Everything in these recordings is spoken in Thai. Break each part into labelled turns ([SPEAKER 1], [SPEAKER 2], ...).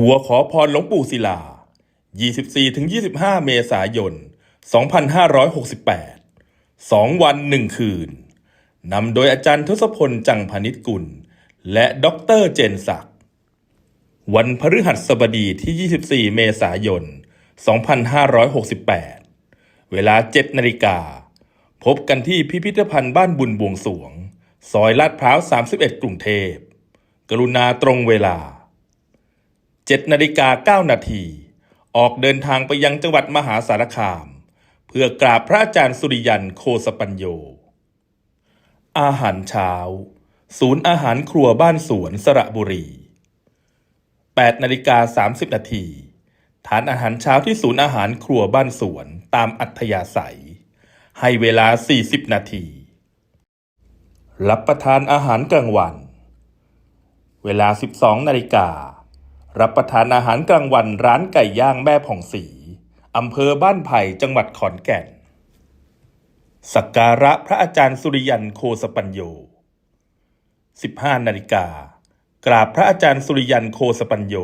[SPEAKER 1] ทัวร์ขอพรหลวงปู่ศิลา 24-25 เมษายน 2568 2 วัน 1 คืน นำโดยอาจารย์ทศพลจังพานิชกุล และด็อกเตอร์เจนศักดิ์ วันพฤหัสบดีที่ 24 เมษายน 2568 เวลา 7 นาฬิกา พบกันที่พิพิธภัณฑ์บ้านบุญบวงสวง ซอยลาดพร้าว 31 กรุงเทพ กรุณาตรงเวลา 7นาฬิกา9นาทีออกเดินทางไปยังจังหวัดมหาสารคาม เพื่อกราบพระอาจารย์สุริยันโคสปัญโย อาหารเช้า ศูนย์อาหารครัวบ้านสวนสระบุรี 8นาฬิกา30นาทีทานอาหารเช้าที่ศูนย์อาหารครัวบ้านสวนตามอัธยาศัย ให้เวลา 40 นาที รับประทานอาหารกลางวัน เวลา 12นาฬิกา รับประทานอาหารกลางวันร้านไก่ย่างแม่ผ่องศรีอำเภอบ้านไผ่จังหวัดขอนแก่น สักการะพระอาจารย์สุริยันโคสปัญโย 15 นาฬิกากราบพระอาจารย์สุริยันโคสปัญโย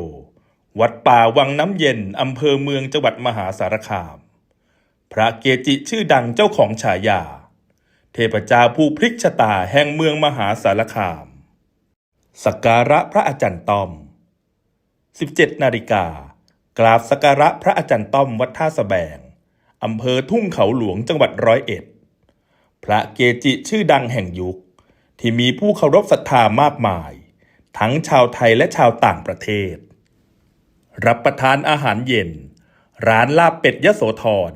[SPEAKER 1] วัดป่าวังน้ำเย็นอำเภอเมืองจังหวัดมหาสารคาม พระเกจิชื่อดังเจ้าของฉายา เทพเจ้าผู้พลิกชะตาแห่งเมืองมหาสารคาม สักการะพระอาจารย์ตอม 17 นาฬิกากราบสักการะพระอาจารย์ต้อมวัดท่าสะแบงอำเภอทุ่งเขาหลวงจังหวัดร้อยเอ็ด พระเกจิชื่อดังแห่งยุค ที่มีผู้เคารพศรัทธามากมาย ทั้งชาวไทยและชาวต่างประเทศ รับประทานอาหารเย็น ร้านลาบเป็ดยะโสธร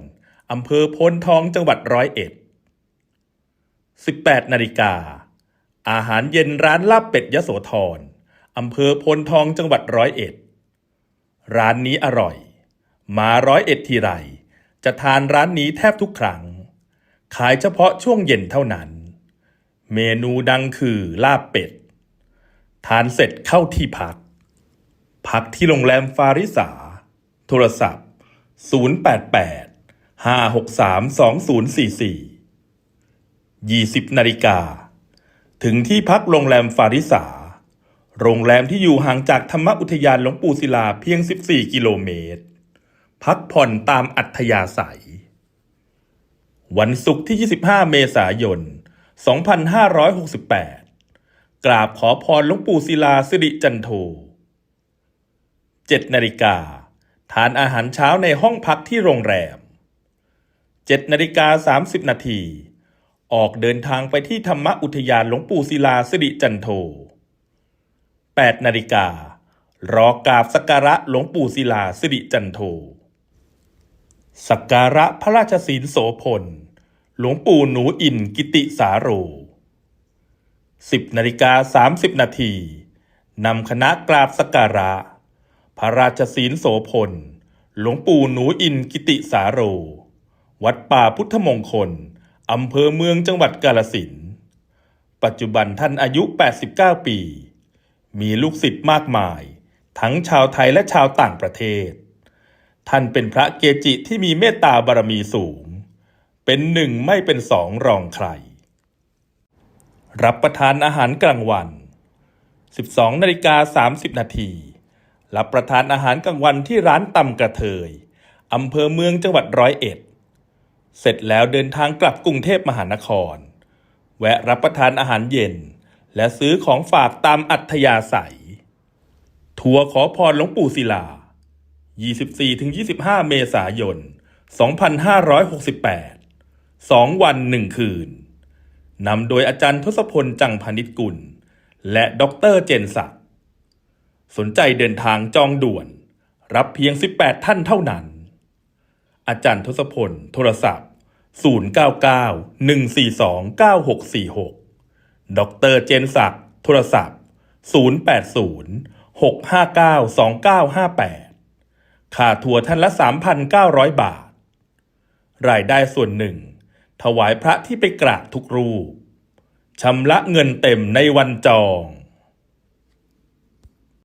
[SPEAKER 1] อำเภอโพนทองจังหวัดร้อยเอ็ด 18 นาฬิกา อาหารเย็นร้านลาบเป็ดยะโสธรอำเภอโพนทองจังหวัดร้อยเอ็ด ร้านนี้อร่อย มาร้อยเอ็ดทีไร จะทานร้านนี้แทบทุกครั้ง ขายเฉพาะช่วงเย็นเท่านั้น เมนูดังคือลาบเป็ด ทานเสร็จเข้าที่พัก พักที่โรงแรมฟาริสา โทรศัพท์ 088 563 2044 20นาฬิกา ถึงที่พักโรงแรมฟาริสา โรงแรมที่อยู่ห่างจากธรรมอุทยานหลวงปู่ศิลาเพียง 14 กิโลเมตร พักผ่อนตามอัธยาศัย วันศุกร์ที่ 25 เมษายน 2568 กราบขอพรหลวงปู่ศิลาสิริจันโท7นาฬิกาทานอาหารเช้าในห้องพักที่โรงแรม 7นาฬิกา30 นาที ออกเดินทางไปที่ธรรมอุทยานหลวงปู่ศิลาสิริจันโท 8 นาฬิการอกราบสักการะหลวงปู่ศิลาสิริจันโทสักการะพระราชศีลโสพล หลวงปู่หนูอินกิติสาโร 10นาฬิกา30 นาทีนำคณะกราบสักการะ พระราชศีลโสพล หลวงปู่หนูอินกิติสาโร วัดป่าพุทธมงคลอำเภอเมืองจังหวัดกาลสิน ปัจจุบันท่านอายุ 89 ปี มีลูกศิษย์มากมาย ทั้งชาวไทยและชาวต่างประเทศ ท่านเป็นพระเกจิที่มีเมตตาบารมีสูง เป็นหนึ่งไม่เป็นสองรองใคร รับประทานอาหารกลางวัน 12นาฬิกา30 นาทีรับประทานอาหารกลางวันที่ร้านตำกระเทยอำเภอเมืองจังหวัดร้อยเอ็ด เสร็จแล้วเดินทางกลับกรุงเทพมหานคร แวะรับประทานอาหารเย็น และซื้อของฝากตามอัธยาศัย ทัวร์ขอพรหลวงปู่ศิลา 24-25 เมษายน 2568 2 วัน 1 คืน นำโดยอาจารย์ทศพลจังพานิชกุล และด็อกเตอร์เจนศักดิ์สนใจเดินทางจองด่วน รับเพียง 18 ท่านเท่านั้น อาจารย์ทศพล โทรศัพท์ 099 142 9646 ด็อกเตอร์เจนศักดิ์โทรศัพท์ 080 659 2958 ค่าทัวร์ท่านละ 3,900 บาท รายได้ส่วนหนึ่ง ถวายพระที่ไปกราบทุกรูปชำระเงินเต็มในวันจอง